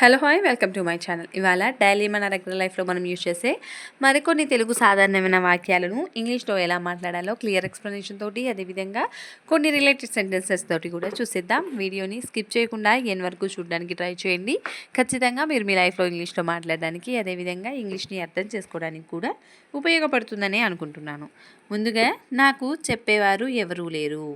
Hello hi welcome to my channel. ఇవాళ daily మన regular లైఫ్లో మనం యూజ్ చేసే మరికొన్ని తెలుగు సాధారణమైన వాక్యాలను ఇంగ్లీష్లో ఎలా మాట్లాడాలో క్లియర్ ఎక్స్ప్లెనేషన్ తోటి అదేవిధంగా కొన్ని రిలేటెడ్ సెంటెన్సెస్ తోటి కూడా చూసేద్దాం. వీడియోని స్కిప్ చేయకుండా ఎన్ వరకు చూడడానికి ట్రై చేయండి. ఖచ్చితంగా మీరు మీ లైఫ్లో ఇంగ్లీష్లో మాట్లాడడానికి అదేవిధంగా ఇంగ్లీష్ని అర్థం చేసుకోవడానికి కూడా ఉపయోగపడుతుందని అనుకుంటున్నాను. ముందుగా నాకు చెప్పేవారు ఎవరూ లేరు.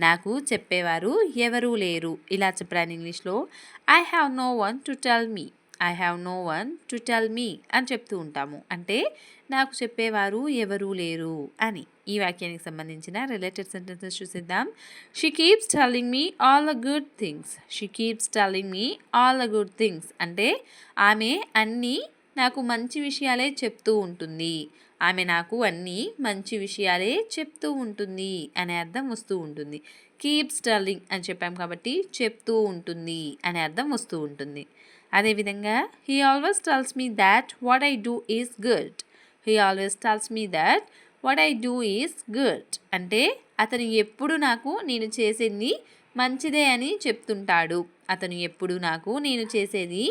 నాకు చెప్పేవారు ఎవరూ లేరు. ఇలా చెప్పడానికి ఇంగ్లీష్లో. I have no one to tell me I have no one to tell me అని చెప్తూ ఉంటాము. అంటే నాకు చెప్పేవారు ఎవరూ లేరు అని. ఈ వాక్యానికి సంబంధించిన related sentences చూసిద్దాం. She keeps telling me all the good things she keeps telling me all the good things అంటే ఆమె అన్నీ నాకు మంచి విషయాలే చెప్తూ ఉంటుంది. ఆమె నాకు అన్నీ మంచి విషయాలే చెప్తూ ఉంటుంది అనే అర్థం వస్తూ ఉంటుంది. కీప్ స్టర్లింగ్ అని చెప్పాం కాబట్టి చెప్తూ ఉంటుంది అనే అర్థం వస్తూ ఉంటుంది. అదేవిధంగా he always tells me that what I do is good he always tells me that what I do is good అంటే అతను ఎప్పుడు నాకు నేను చేసేది మంచిదే అని చెప్తుంటాడు. అతను ఎప్పుడు నాకు నేను చేసేది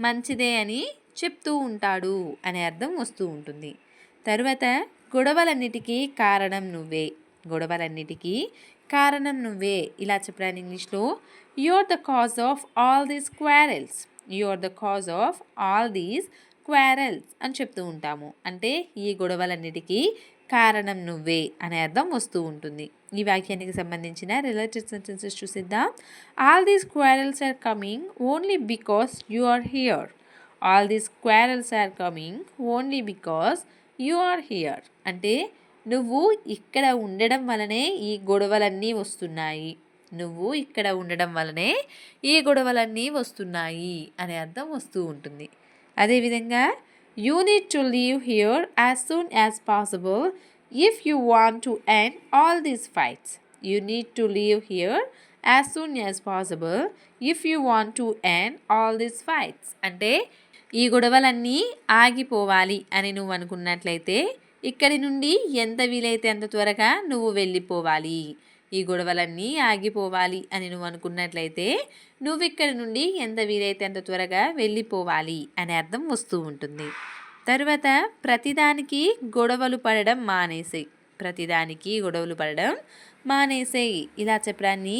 మంచిదే అని చెప్తూ ఉంటాడు అనే అర్థం వస్తూ ఉంటుంది. తరువాత గొడవలన్నిటికీ కారణం నువ్వే. గొడవలన్నిటికీ కారణం నువ్వే. ఇలా చెప్పడానికి ఇంగ్లీష్లో you're the cause of all these quarrels you're the cause of all these quarrels అని చెప్తూ ఉంటాము. అంటే ఈ గొడవలన్నిటికీ కారణం నువ్వే అనే అర్థం వస్తూ ఉంటుంది. ఈ వాక్యానికి సంబంధించిన related sentences చూసిద్దాం. All these quarrels are coming only because you are here all these quarrels are coming only because you are here. అంటే నువ్వు ఇక్కడ ఉండడం వలనే ఈ గొడవలన్నీ వస్తున్నాయి. నువ్వు ఇక్కడ ఉండడం వలనే ఈ గొడవలన్నీ వస్తున్నాయి అనే అర్థం వస్తూ ఉంటుంది. అదేవిధంగా you need to leave here as soon as possible if you want to end all these fights. You need to leave here as soon as possible if you want to end all these fights. అంటే ఈ గొడవలన్నీ ఆగిపోవాలి అని నువ్వు అనుకున్నట్లయితే ఇక్కడి నుండి ఎంత వీలైతే అంత త్వరగా నువ్వు వెళ్ళిపోవాలి. ఈ గొడవలన్నీ ఆగిపోవాలి అని నువ్వు అనుకున్నట్లయితే నువ్వు ఇక్కడి నుండి ఎంత వీలైతే అంత త్వరగా వెళ్ళిపోవాలి అనే అర్థం వస్తూ ఉంటుంది. తర్వాత ప్రతిదానికి గొడవలు పడడం మానేసేయి. ప్రతిదానికి గొడవలు పడడం మానేసేయి. ఇలా చెప్పడాన్ని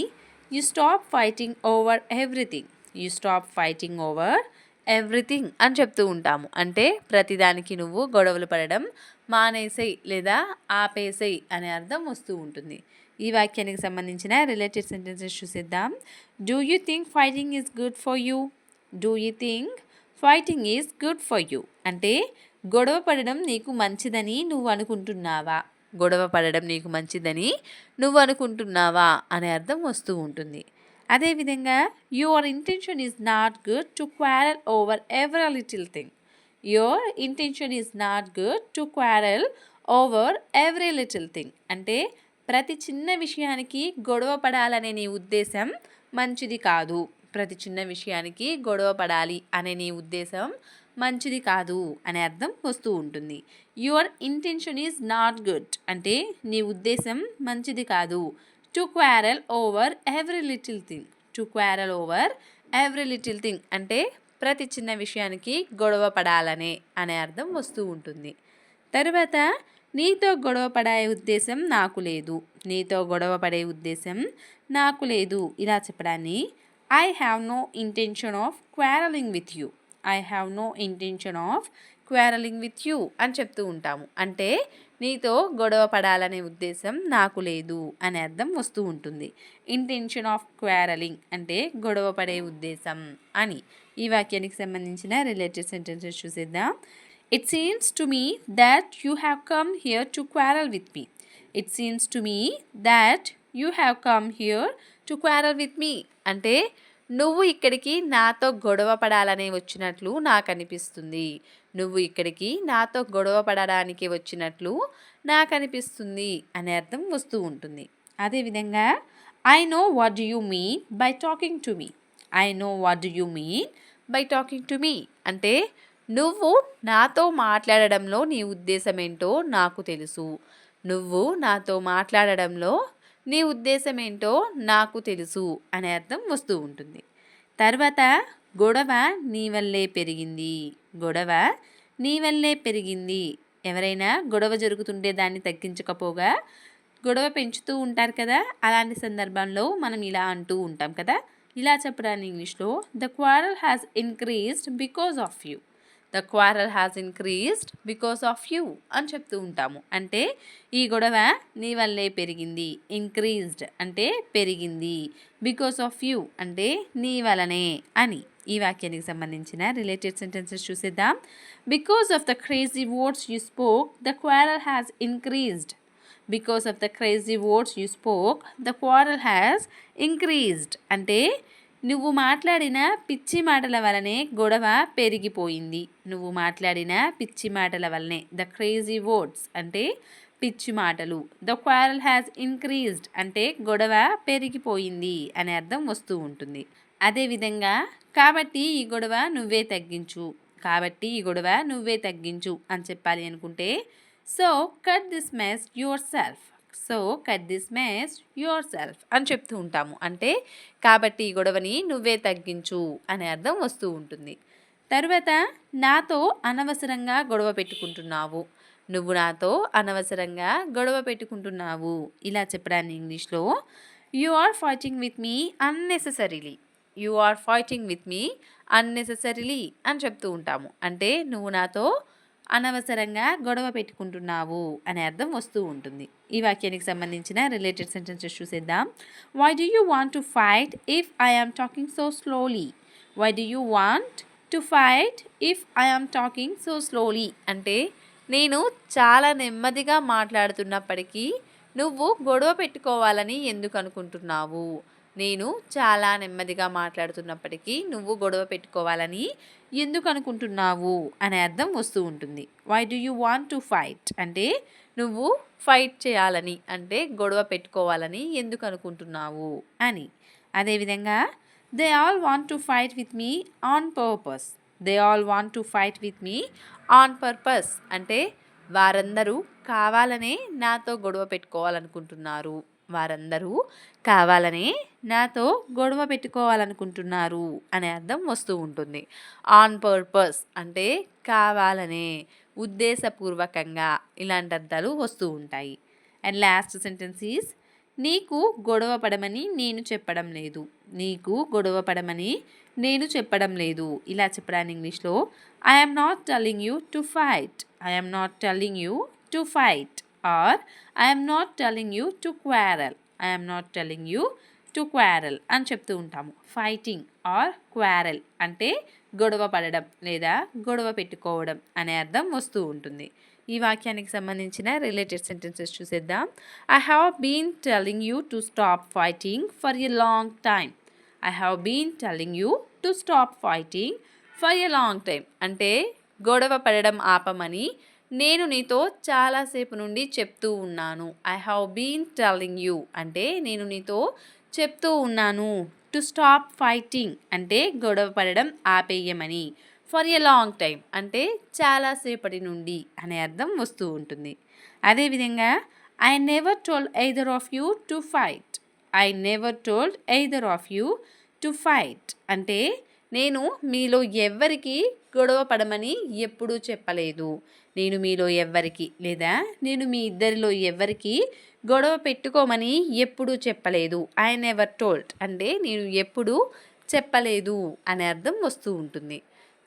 you stop fighting over everything you stop fighting over everything అని చెప్తూ ఉంటాము. అంటే ప్రతిదానికి నువ్వు గొడవలు పడడం మానేసేయి లేదా ఆపేసేయి అనే అర్థం వస్తూ ఉంటుంది. ఈ వాక్యానికి సంబంధించిన related sentences చూసిద్దాం. Do you think fighting is good for you do you think fighting is good for you అంటే గొడవ పడడం నీకు మంచిదని నువ్వు అనుకుంటున్నావా? గొడవ పడడం నీకు మంచిదని నువ్వు అనుకుంటున్నావా? అనే అర్థం వస్తూ ఉంటుంది. అదేవిధంగా your intention is not good to quarrel over ever little thing your intention is not good to quarrel over every little thing అంటే ప్రతి చిన్న విషయానికి గొడవ పడాలనే నీ ఉద్దేశం మంచిది కాదు. ప్రతి చిన్న విషయానికి గొడవ పడాలి అనే నీ ఉద్దేశం మంచిది కాదు అనే అర్థం వస్తూ ఉంటుంది. Your intention is not good అంటే నీ ఉద్దేశం మంచిది కాదు. To quarrel over every little thing to quarrel over every little thing అంటే ప్రతి చిన్న విషయానికి గొడవ పడాలనే అనే అర్థం వస్తూ ఉంటుంది. తరువాత నీతో గొడవ పడే ఉద్దేశం నాకు లేదు. నీతో గొడవ పడే ఉద్దేశం నాకు లేదు. ఇలా చెప్పడాన్ని I have no intention of quarrelling with you I have no intention of quarrelling with you అని చెప్తూ ఉంటాము. అంటే నీతో గొడవ పడాలనే ఉద్దేశం నాకు లేదు అనే అర్థం వస్తూ ఉంటుంది. ఇంటెన్షన్ ఆఫ్ క్వారలింగ్ అంటే గొడవ పడే ఉద్దేశం అని. ఈ వాక్యానికి సంబంధించిన రిలేటెడ్ సెంటెన్సెస్ చూసేద్దాం. It seems to me that you have come here to quarrel with me it seems to me that you have come here to quarrel with me అంటే నువ్వు ఇక్కడికి నాతో గొడవ పడాలనే వచ్చినట్లు నాకు అనిపిస్తుంది. నువ్వు ఇక్కడికి నాతో గొడవ పడడానికి వచ్చినట్లు నాకు అనిపిస్తుంది అనే అర్థం వస్తూ ఉంటుంది. అదేవిధంగా I know what do you mean by talking to me I know what do you mean by talking to me అంటే నువ్వు నాతో మాట్లాడడంలో నీ ఉద్దేశం ఏంటో నాకు తెలుసు. నువ్వు నాతో మాట్లాడడంలో నీ ఉద్దేశం ఏంటో నాకు తెలుసు అనే అర్థం వస్తూ ఉంటుంది. తర్వాత గొడవ నీ వల్లే పెరిగింది. గొడవ నీ వల్లే పెరిగింది. ఎవరైనా గొడవ జరుగుతుంటే దాన్ని తగ్గించకపోగా గొడవ పెంచుతూ ఉంటారు కదా అలాంటి సందర్భంలో మనం ఇలా అంటూ ఉంటాం కదా. ఇలా చెప్పడానికి ఇంగ్లీష్లో the quarrel has increased because of you the quarrel has increased because of you అని చెప్తూ ఉంటాము. అంటే ఈ గొడవ నీ వల్లే పెరిగింది. ఇంక్రీజ్డ్ అంటే పెరిగింది. బికాస్ ఆఫ్ యూ అంటే నీ వలనే అని. ఈ వాక్యానికి సంబంధించిన రిలేటెడ్ సెంటెన్సెస్ చూసేద్దాం. Because of the crazy words you spoke the quarrel has increased because of the crazy words you spoke the quarrel has increased అంటే నువ్వు మాట్లాడిన పిచ్చి మాటల వలనే గొడవ పెరిగిపోయింది. నువ్వు మాట్లాడిన పిచ్చి మాటల వలనే ద క్రేజీ వర్డ్స్ అంటే పిచ్చి మాటలు. ద క్వారల్ హ్యాస్ ఇంక్రీజ్డ్ అంటే గొడవ పెరిగిపోయింది అనే అర్థం వస్తూ ఉంటుంది. అదేవిధంగా కాబట్టి ఈ గొడవ నువ్వే తగ్గించు. కాబట్టి ఈ గొడవ నువ్వే తగ్గించు అని చెప్పాలి అనుకుంటే so cut this mess yourself. So cut this mess yourself. అని చెప్తూ ఉంటాము. అంటే కాబట్టి ఈ గొడవని నువ్వే తగ్గించు అనే అర్థం వస్తూ ఉంటుంది. తరువాత నాతో అనవసరంగా గొడవ పెట్టుకుంటున్నావు. నువ్వు నాతో అనవసరంగా గొడవ పెట్టుకుంటున్నావు. ఇలా చెప్పడాన్ని ఇంగ్లీష్లో you are fighting with me unnecessarily. You are fighting with me unnecessarily అని చెప్తూ ఉంటాము. అంటే నువ్వు నాతో అనవసరంగా గొడవ పెట్టుకుంటున్నావు అనే అర్థం వస్తూ ఉంటుంది. ఈ వాక్యానికి సంబంధించిన రిలేటెడ్ సెంటెన్సెస్ చూసేద్దాం. Why do you want to fight if I am talking so slowly why do you want to fight if I am talking so slowly అంటే నేను చాలా నెమ్మదిగా మాట్లాడుతున్నప్పటికీ నువ్వు గొడవ పెట్టుకోవాలని ఎందుకు అనుకుంటున్నావు? నేను చాలా నెమ్మదిగా మాట్లాడుతున్నప్పటికీ నువ్వు గొడవ పెట్టుకోవాలని ఎందుకు అనుకుంటున్నావు అనే అర్థం వస్తూ ఉంటుంది. Why do you want to fight అంటే నువ్వు ఫైట్ చేయాలని అంటే గొడవ పెట్టుకోవాలని ఎందుకు అనుకుంటున్నావు అని అదేవిధంగా they all want to fight with me on purpose they all want to fight with me on purpose అంటే వారందరూ కావాలనే నాతో గొడవ పెట్టుకోవాలనుకుంటున్నారు. వారందరూ కావాలనే నాతో గొడవ పెట్టుకోవాలనుకుంటున్నారు అనే అర్థం వస్తూ ఉంటుంది. ఆన్ పర్పస్ అంటే కావాలనే ఉద్దేశపూర్వకంగా ఇలాంటి అర్థాలు వస్తూ ఉంటాయి. అండ్ లాస్ట్ సెంటెన్స్ నీకు గొడవ పడమని నేను చెప్పడం లేదు. నీకు గొడవ పడమని నేను చెప్పడం లేదు. ఇలా చెప్పడానికి ఇంగ్లీష్లో I'm not telling you to fight I'm not telling you to fight or I'm not telling you to quarrel I'm not telling you to quarrel అని చెప్తూ ఉంటాము. ఫైటింగ్ ఆర్ క్వారల్ అంటే గొడవ పడడం లేదా గొడవ పెట్టుకోవడం అనే అర్థం వస్తూ ఉంటుంది. ఈ వాక్యానికి సంబంధించిన రిలేటెడ్ సెంటెన్సెస్ చూసేద్దాం. I have been telling you to stop fighting for a long time I have been telling you to stop fighting for a long time అంటే గొడవ పడడం ఆపమని నేను నీతో చాలాసేపు నుండి చెప్తూ ఉన్నాను. I have been telling you అంటే నేను నీతో చెప్తూ ఉన్నాను. టు స్టాప్ ఫైటింగ్ అంటే గొడవ పడడం ఆపేయమని. ఫర్ ఎ లాంగ్ టైం అంటే చాలాసేపటి నుండి అనే అర్థం వస్తూ ఉంటుంది. అదేవిధంగా I never told either of you to fight I never told either of you to fight అంటే నేను మీలో ఎవ్వరికి గొడవ పడమని ఎప్పుడూ చెప్పలేదు. నేను మీలో ఎవ్వరికి లేదా నేను మీ ఇద్దరిలో ఎవ్వరికి గొడవ పెట్టుకోమని ఎప్పుడూ చెప్పలేదు. ఐ నెవర్ టోల్డ్ అంటే నేను ఎప్పుడూ చెప్పలేదు అనే అర్థం వస్తూ ఉంటుంది.